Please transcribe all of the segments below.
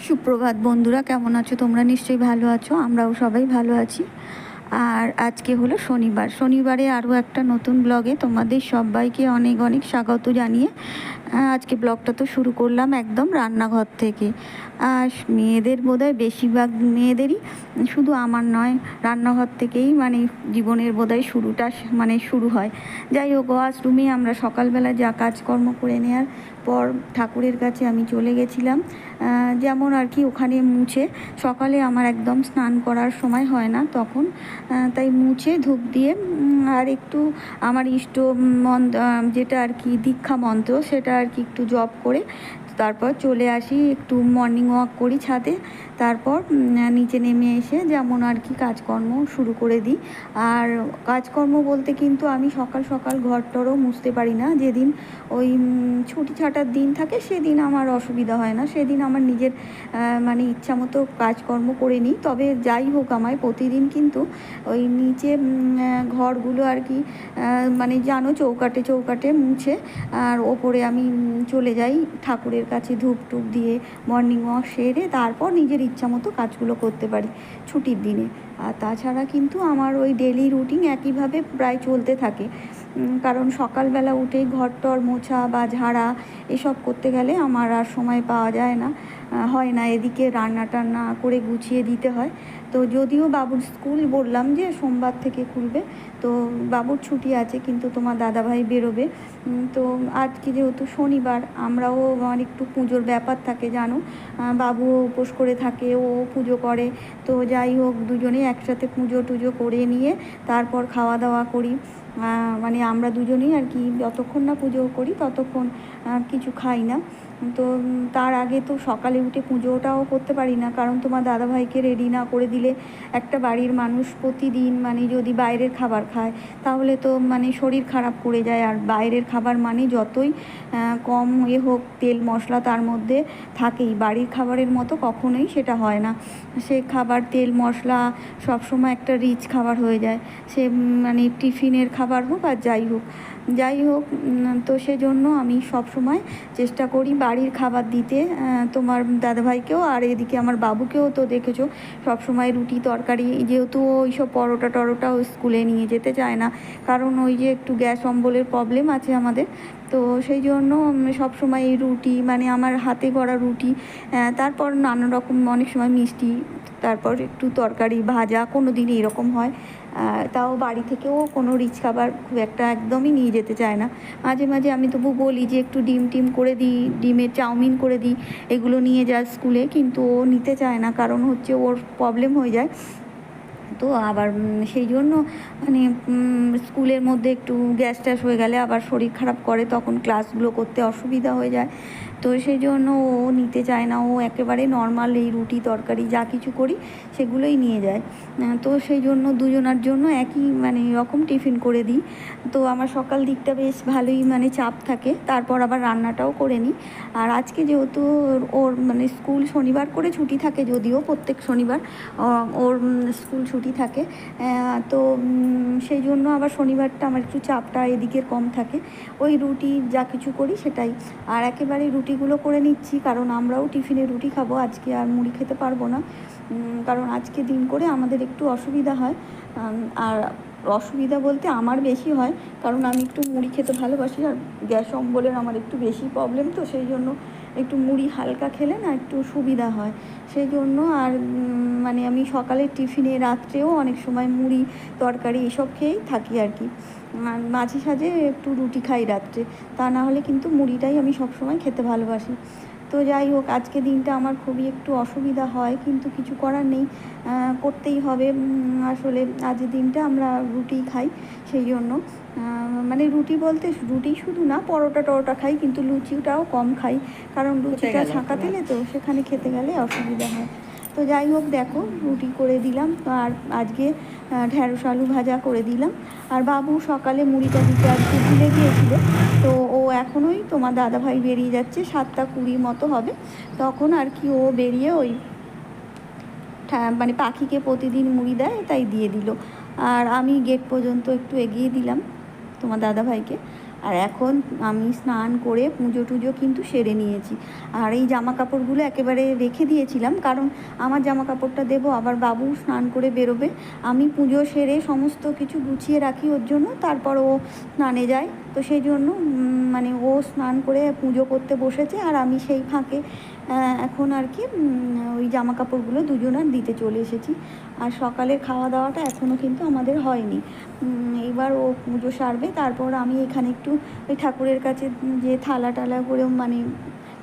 সুপ্রভাত বন্ধুরা, কেমন আছো? তোমরা নিশ্চয়ই ভালো আছো, আমরাও সবাই ভালো আছি। আর আজকে হলো শনিবার। শনিবারে আরও একটা নতুন ব্লগে তোমাদের সবাইকে অনেক অনেক স্বাগত জানিয়ে আজকে ব্লগটা তো শুরু করলাম একদম রান্নাঘর থেকে। আর মেয়েদের বোধহয় বেশিরভাগ মেয়েদেরই শুধু আমার নয়, রান্নাঘর থেকেই মানে জীবনের বোধহয় শুরুটা মানে শুরু হয়। যাই হোক ওয়াশরুমে আমরা সকালবেলা যা কাজকর্ম করে নেওয়ার পর ঠাকুরের কাছে আমি চলে গেছিলাম। যেমন আর কি ওখানে মুছে, সকালে আমার একদম স্নান করার সময় হয় না তখন। তাই মুছে, ধূপ দিয়ে আর একটু আমার ইষ্ট মন্ত্র যেটা আর কি দীক্ষা মন্ত্র সেটা আর কি একটু জব করে তারপর চলে আসি একটু মর্নিং ওয়াক করি ছাদে। তারপর নিচে নেমে এসে যেমন আর কি কাজকর্ম শুরু করে দিই। আর কাজকর্ম বলতে কিন্তু আমি সকাল সকাল ঘরটরও মুছতে পারি না। যেদিন ওই ছুটি ছাটার দিন থাকে, সেদিন আমার অসুবিধা হয় না। সেদিন আমার নিজের মানে ইচ্ছা মতো কাজকর্ম করে নিই। তবে যাই হোক আমায়, প্রতিদিন কিন্তু ওই নিচে ঘরগুলো আর কি মানে জানো চৌকাটে চৌকাটে মুছে, আর ওপরে আমি চলে যাই ঠাকুরের কাছে ধূপ টুপ দিয়ে মর্নিং ওয়াক সেরে, তারপর নিজের ইচ্ছা মতো কাজগুলো করতে পারি ছুটির দিনে। আর তাছাড়া কিন্তু আমার ওই ডেলি রুটিন একইভাবে প্রায় চলতে থাকে। কারণ সকালবেলা উঠেই ঘরটর মোছা বা ঝাড়া এসব করতে গেলে আমার আর সময় পাওয়া যায় না। হয় না, এদিকে রান্না টান্না করে গুছিয়ে দিতে হয়। তো যদিও বাবুর স্কুল বললাম যে সোমবার থেকে খুলবে, তো বাবুর ছুটি আছে কিন্তু তোমার দাদাভাই বেরোবে। তো আজকে যেহেতু শনিবার, আমরাও আমার একটু পুজোর ব্যাপার থাকে জানো। বাবু উপোস করে থাকে, ও পুজো করে। তো যাই হোক, দুজনে একসাথে পুজো টুজো করে নিয়ে তারপর খাওয়া দাওয়া করি। মানে আমরা দুজনেই আর কি, যতক্ষণ না পুজো করি ততক্ষণ কিছু খাই না। তো তার আগে তো সকালে উঠে পুজোটাও করতে পারি না, কারণ তোমার দাদাভাইকে রেডি না করে দিলে একটা বাড়ির মানুষ প্রতিদিন মানে যদি বাইরের খাবার খায়, তাহলে তো মানে শরীর খারাপ করে যায়। আর বাইরের খাবার মানে যতই কম এ হোক, তেল মশলা তার মধ্যে থাকেই। বাড়ির খাবারের মতো কখনোই সেটা হয় না। সে খাবার, তেল মশলা সবসময় একটা রিচ খাবার হয়ে যায়। সে মানে টিফিনের খাবার হোক আর যাই হোক। যাই হোক তো সেজন্য আমি সব সময় চেষ্টা করি বাড়ির খাবার দিতে। তোমার দাদাভাইকেও আর এদিকে আমার বাবুকেও তো দেখেছ, সব সময় রুটি, তরকারি, যেহেতু ওই সব পরোটা টরোটা স্কুলে নিয়ে যেতে চায় না। কারণ ওই যে একটু গ্যাস অম্বলের প্রবলেম আছে আমাদের। তো সেই জন্য সব সময় এই রুটি মানে আমার হাতে গড়া রুটি তারপর নানা রকম অনেক সময় মিষ্টি, তারপর একটু তরকারি, ভাজা কোনো দিন এরকম হয় তাও বাড়ি থেকেও কোনো রিচ খাবার খুব একটা একদমই নিয়ে যেতে চায় না। মাঝে মাঝে আমি তবু বলি যে একটু ডিম টিম করে দিই, ডিমের চাউমিন করে দিই, এগুলো নিয়ে যায় স্কুলে, কিন্তু ও নিতে চায় না, কারণ হচ্ছে ওর প্রবলেম হয়ে যায়। তো আবার সেই জন্য মানে স্কুলের মধ্যে একটু গ্যাস ট্যাস হয়ে গেলে আবার শরীর খারাপ করে, তখন ক্লাসগুলো করতে অসুবিধা হয়ে যায়। তো সেই জন্য ও নিতে চায় না। ও একেবারে নর্মাল এই রুটি, তরকারি যা কিছু করি সেগুলোই নিয়ে যায়। তো সেই জন্য দুজনার জন্য একই মানে রকম টিফিন করে দিই। তো আমার সকাল দিকটা বেশ ভালোই মানে চাপ থাকে। তারপর আবার রান্নাটাও করে নিই। আর আজকে যেহেতু ওর- মানে স্কুল শনিবার করে ছুটি থাকে যদিও প্রত্যেক শনিবার ওর স্কুল ছুটি থাকে। তো সেই জন্য আবার শনিবারটা আমার একটু চাপটা এদিকের কম থাকে। ওই রুটি যা কিছু করি সেটাই। আর একেবারে রুটিগুলো করে নিচ্ছি, কারণ আমরাও টিফিনে রুটি খাব, আজকে আর মুড়ি খেতে পারব না। কারণ আজকে দিন করে আমাদের একটু অসুবিধা হয়। আর অসুবিধা বলতে আমার বেশি হয়, কারণ আমি একটু মুড়ি খেতে ভালোবাসি, আর গ্যাস অম্বলের আমার একটু বেশি প্রবলেম তো, সেই জন্য একটু মুড়ি হালকা খেলে না একটু সুবিধা হয়। সেই জন্য আর মানে আমি সকালে টিফিনে, রাত্রেও অনেক সময় মুড়ি, তরকারি এসব খেয়েই থাকি আর কি। আর মাঝে সাঝে একটু রুটি খাই রাত্রে। তা না হলে কিন্তু মুড়িটাই আমি সবসময় খেতে ভালোবাসি। তো যাই হোক আজকে দিনটা আমার খুবই একটু অসুবিধা হয় কিন্তু কিছু করার নেই করতেই হবে আসলে আজকের দিনটা আমরা রুটি খাই সেই জন্য মানে রুটি বলতে রুটি শুধু না পরোটা টরোটা খাই কিন্তু লুচিটাও কম খাই কারণ লুচিটা ছাঁকা? তেলে তো সেখানে খেতে গেলে অসুবিধা হয় তো যাই হোক দেখো রুটি করে দিলাম আর আজকে আহ, ঢ্যাঁড়স আলু ভাজা করে দিলাম। আর বাবু সকালে মুড়িটা দিতে আজকে ভুলে গিয়েছিল তো ও এখনোই তোমার দাদাভাই বেরিয়ে যাচ্ছে সাতটা কুড়ি মতো হবে। তখন আর কি ও বেরিয়ে ওই মানে পাখিকে প্রতিদিন মুড়ি দেয় তাই দিয়ে দিল। আর আমি গেট পর্যন্ত একটু এগিয়ে দিলাম তোমার দাদাভাইকে। আর এখন আমি স্নান করে পুজো টুজো কিন্তু সেরে নিয়েছি। আর এই জামা কাপড়গুলো একেবারে রেখে দিয়েছিলাম, কারণ আমার জামা কাপড়টা দেবো, আবার বাবু স্নান করে বেরোবে। আমি পুজো সেরে সমস্ত কিছু গুছিয়ে রাখি ওর জন্য, তারপর ও স্নানে যায়। তো সেই জন্য মানে ও স্নান করে পুজো করতে বসেছে আর আমি সেই ফাঁকে এখন আর কি ওই জামা কাপড়গুলো দুজনার দিতে চলে এসেছি। আর সকালের খাওয়া দাওয়াটা এখনও কিন্তু আমাদের হয়নি। এবার ও পুজো সারবে, তারপর আমি এখানে একটু ওই ঠাকুরের কাছে যে থালা টালা করে মানে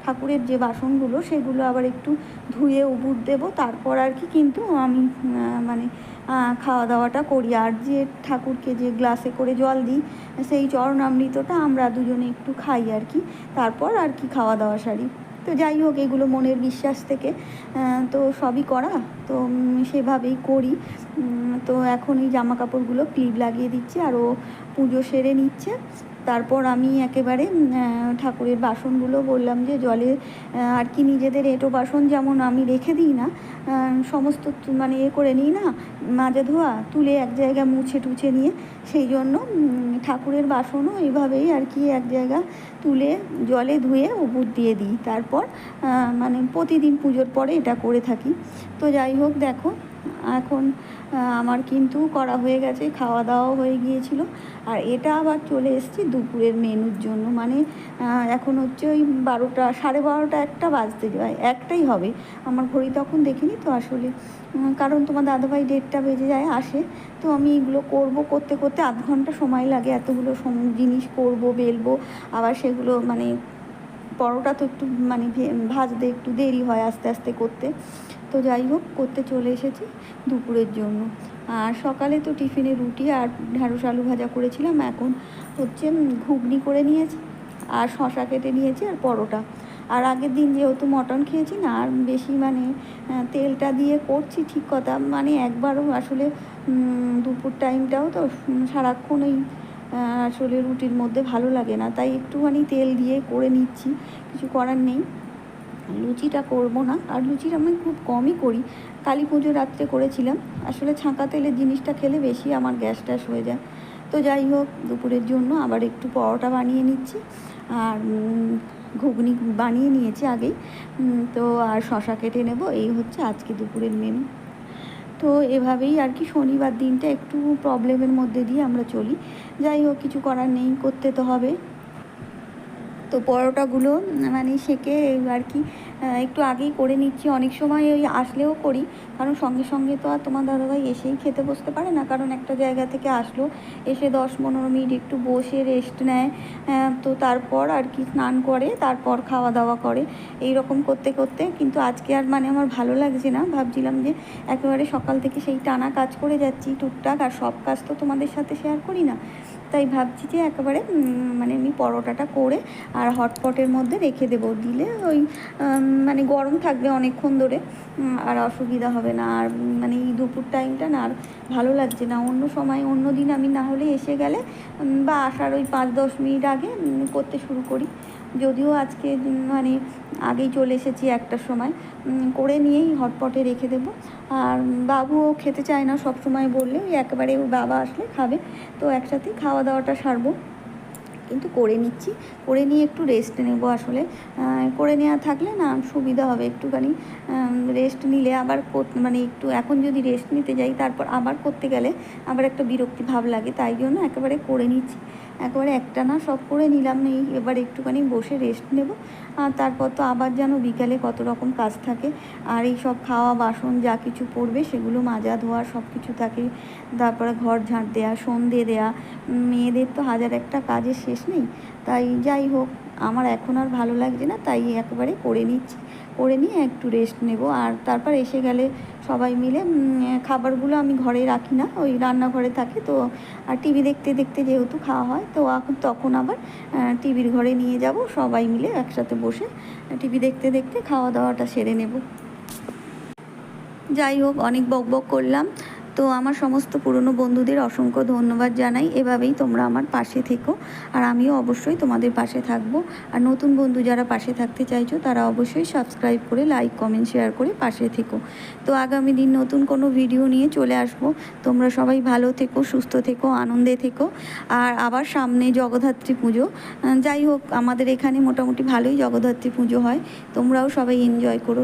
ঠাকুরের যে বাসনগুলো সেগুলো আবার একটু ধুয়ে উবুর দেবো। তারপর আর কি কিন্তু আমি মানে খাওয়া দাওয়াটা করি। আর যে ঠাকুরকে যে গ্লাসে করে জল দিই, সেই চরণামৃতটা আমরা দুজনে একটু খাই আর কি। তারপর আর কি খাওয়া দাওয়া সারি। তো যাই হোক, এগুলো মনের বিশ্বাস থেকে তো সবই করা। তো সেভাবেই করি। তো এখন এই জামা কাপড়গুলো ক্লিপ লাগিয়ে দিচ্ছি আর ও পুজো সেরে নিচ্ছে। তারপর আমি একেবারে ঠাকুরের বাসনগুলো বললাম যে জলে আর কি নিজেদের এটো বাসন যেমন আমি রেখে দিই না সমস্ত মানে এ করে নিই না, মাজা ধোয়া, তুলে এক জায়গায় মুছে টুছে নিয়ে, সেই জন্য ঠাকুরের বাসনও এইভাবেই আর কি এক জায়গা তুলে জলে ধুয়ে উপুর দিয়ে দিই। তারপর মানে প্রতিদিন পুজোর পরে এটা করে থাকি। তো যাই হোক, দেখো এখন আমার কিন্তু করা হয়ে গেছে খাওয়া দাওয়াও হয়ে গিয়েছিল। আর এটা আবার চলে এসেছি দুপুরের মেনুর জন্য। মানে এখন হচ্ছে ওই বারোটা, সাড়ে বারোটা একটা বাজতে যায়, একটাই হবে। আমার ঘড়ি তখন দেখিনি তো আসলে। কারণ তোমার দাদাভাই ডেটটা বেজে যায়, আসে। তো আমি এগুলো করব করতে করতে আধ ঘণ্টা সময় লাগে, এতগুলো জিনিস করব, বেলবো। আবার সেগুলো মানে পরোটা তো একটু মানে ভাজতে একটু দেরি হয় আস্তে আস্তে করতে। তো যাই হোক, করতে চলে এসেছি দুপুরের জন্য। আর সকালে তো টিফিনে রুটি আর ঢ্যাঁড়স আলু ভাজা করেছিলাম, এখন হচ্ছে ঘুগনি করে নিয়েছি, আর শশা কেটে নিয়েছি আর পরোটা। আর আগের দিন যেহেতু মটন খেয়েছি না, আর বেশি মানে তেলটা দিয়ে করছি ঠিক কথা মানে একবারও আসলে দুপুর টাইমটাও তো সারাক্ষণ ওই আসলে রুটির মধ্যে ভালো লাগে না, তাই একটুখানি তেল দিয়ে করে নিচ্ছি, কিছু করার নেই। লুচিটা করব না, আর লুচিটা আমি খুব কমই করি। কালী পুজো রাত্রে করেছিলাম। আসলে ছাঁকা তেলের জিনিসটা খেলে বেশি আমার গ্যাস ট্যাস হয়ে যায়। তো যাই হোক, দুপুরের জন্য আবার একটু পরোটা বানিয়ে নিচ্ছি। আর ঘুগনি বানিয়ে নিয়েছি আগেই। তো আর শশা কেটে নেব, এই হচ্ছে আজকে দুপুরের মেনু তো এভাবেই আর কি শনিবার দিনটা একটু প্রবলেমের মধ্যে দিয়ে আমরা চলি। যাই হোক, কিছু করার নেই, করতে তো হবে। তো পরোটাগুলো মানে সেকে আর কি একটু আগেই করে নিচ্ছি। অনেক সময় ওই আসলেও করি, কারণ সঙ্গে সঙ্গে তো আর তোমার দাদাভাই এসেই খেতে বসতে পারে না। কারণ একটা জায়গা থেকে আসলো, এসে দশ পনেরো মিনিট একটু বসে রেস্ট নেয় তো তারপর আর কি স্নান করে, তারপর খাওয়া দাওয়া করে। এই রকম করতে করতে কিন্তু আজকে আর মানে আমার ভালো লাগছে না। ভাবছিলাম যে একেবারে সকাল থেকে সেই টানা কাজ করে যাচ্ছি টুকটাক, আর সব কাজ তো তোমাদের সাথে শেয়ার করি না। তাই ভাবছি যে একেবারে মানে আমি পরোটাটা করে আর হটপটের মধ্যে রেখে দেবো। দিলে ওই মানে গরম থাকবে অনেকক্ষণ ধরে আর অসুবিধা হবে না। আর মানে এই দুপুর টাইমটা না আর ভালো লাগছে না। অন্য সময়, অন্য দিন আমি না হলে এসে গেলে বা আসার ওই পাঁচ দশ মিনিট আগে করতে শুরু করি। যদিও আজকে মানে আগেই চলে এসেছি একটার সময় করে নিয়েই হটপটে রেখে দেবো। আর বাবুও খেতে চায় না, সব সময় বললে একেবারে বাবা আসলে খাবে। তো একসাথে খাওয়া দাওয়াটা সারবো। কিন্তু করে নিচ্ছি। করে নিয়ে একটু রেস্ট নেব আসলে। করে নেওয়া থাকলে না সুবিধা হবে একটুখানি। রেস্ট নিলে আবার মানে একটু এখন যদি রেস্ট নিতে যাই, তারপর আবার করতে গেলে আবার একটা বিরক্তি ভাব লাগে। তাই জন্য একেবারে করে নিচ্ছি। একেবারে একটা না সব করে নিলাম এই এবার একটুখানি বসে রেস্ট নেব। আর তারপর তো আবার যেন বিকালে কত রকম কাজ থাকে আর এই সব খাওয়া বাসন যা কিছু পড়বে সেগুলো মাজা ধোয়া সব কিছু থাকে। তারপরে ঘর ঝাঁট দেওয়া সন্ধে উম, মেয়েদের তো হাজার একটা কাজের শেষ নেই। তাই যাই হোক আমার এখন আর ভালো লাগছে না তাই একেবারে করে নিচ্ছি। করে নিয়ে একটু রেস্ট নেব। আর তারপর এসে গেলে সবাই মিলে খাবারগুলো আমি ঘরে রাখি না, ওই রান্নাঘরে থাকে তো। আর টিভি দেখতে দেখতে যেহেতু খাওয়া হয়, তো তখন আবার টিভির ঘরে নিয়ে যাব, সবাই মিলে একসাথে বসে টিভি দেখতে দেখতে খাওয়া দাওয়াটা সেরে নেব। যাই হোক, অনেক বক বক করলাম। তো আমার সমস্ত পুরনো বন্ধুদের অসংখ্য ধন্যবাদ জানাই। এভাবেই তোমরা আমার পাশে থেকো। আর আমিও অবশ্যই তোমাদের পাশে থাকব। আর নতুন বন্ধু যারা পাশে থাকতে চাইছো, তারা অবশ্যই সাবস্ক্রাইব করে লাইক কমেন্ট শেয়ার করে পাশে থেকো। তো আগামী দিন নতুন কোনো ভিডিও নিয়ে চলে আসব। তোমরা সবাই ভালো থেকো, সুস্থ থেকো, আনন্দে থেকো। আর আবার সামনে জগদ্ধাত্রী পুজো। যাই হোক, আমাদের এখানে মোটামুটি ভালোই জগদ্ধাত্রী পুজো হয়। তোমরাও সবাই এনজয় করো।